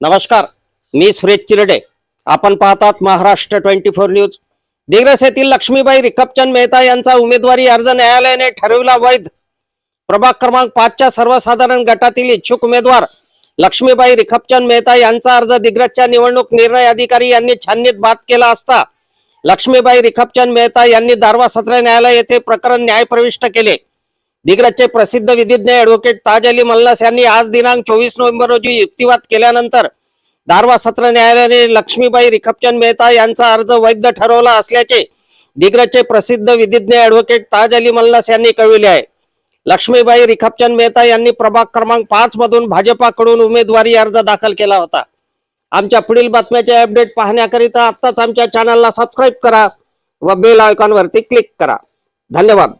नमस्कार मी सुरेश चिरडे. आपण पाहतात Maharashtra twenty four news. Digras येथील लक्ष्मीबाई रिकपचंद मेहता यांचा उमेदवारी अर्ज न्यायालयाने ठरविला वैध. प्रभाग क्रमांक पाचच्या सर्वसाधारण गटातील इच्छुक उमेदवार लक्ष्मीबाई रिखपचंद मेहता यांचा अर्ज दिग्रसच्या निवडणूक निर्णय अधिकारी यांनी छाननीत बाद केला असता लक्ष्मीबाई रिखपचंद मेहता यांनी दारवा सत्र न्यायालय येथे प्रकरण न्यायप्रविष्ट केले. दिग्रजचे प्रसिद्ध विधिज्ञ ॲडव्होकेट ताज अली मल्लास यांनी आज दिनांक चोवीस नोव्हेंबर रोजी युक्तिवाद केल्यानंतर दारवा सत्र न्यायालयाने लक्ष्मीबाई रिखपचंद मेहता यांचा अर्ज वैध ठरवला असल्याचे दिग्रजचे प्रसिद्ध विधिज्ञ ॲडव्होकेट ताज अली मल्लास यांनी कळविले आहे. लक्ष्मीबाई रिखपचंद मेहता यांनी प्रभाग क्रमांक पाच मधून भाजपाकडून उमेदवारी अर्ज दाखल केला होता. आमच्या पुढील बातम्याचे अपडेट पाहण्याकरिता आत्ताच आमच्या चॅनलला सबस्क्राईब करा व बेल आयकॉनवरती क्लिक करा. धन्यवाद.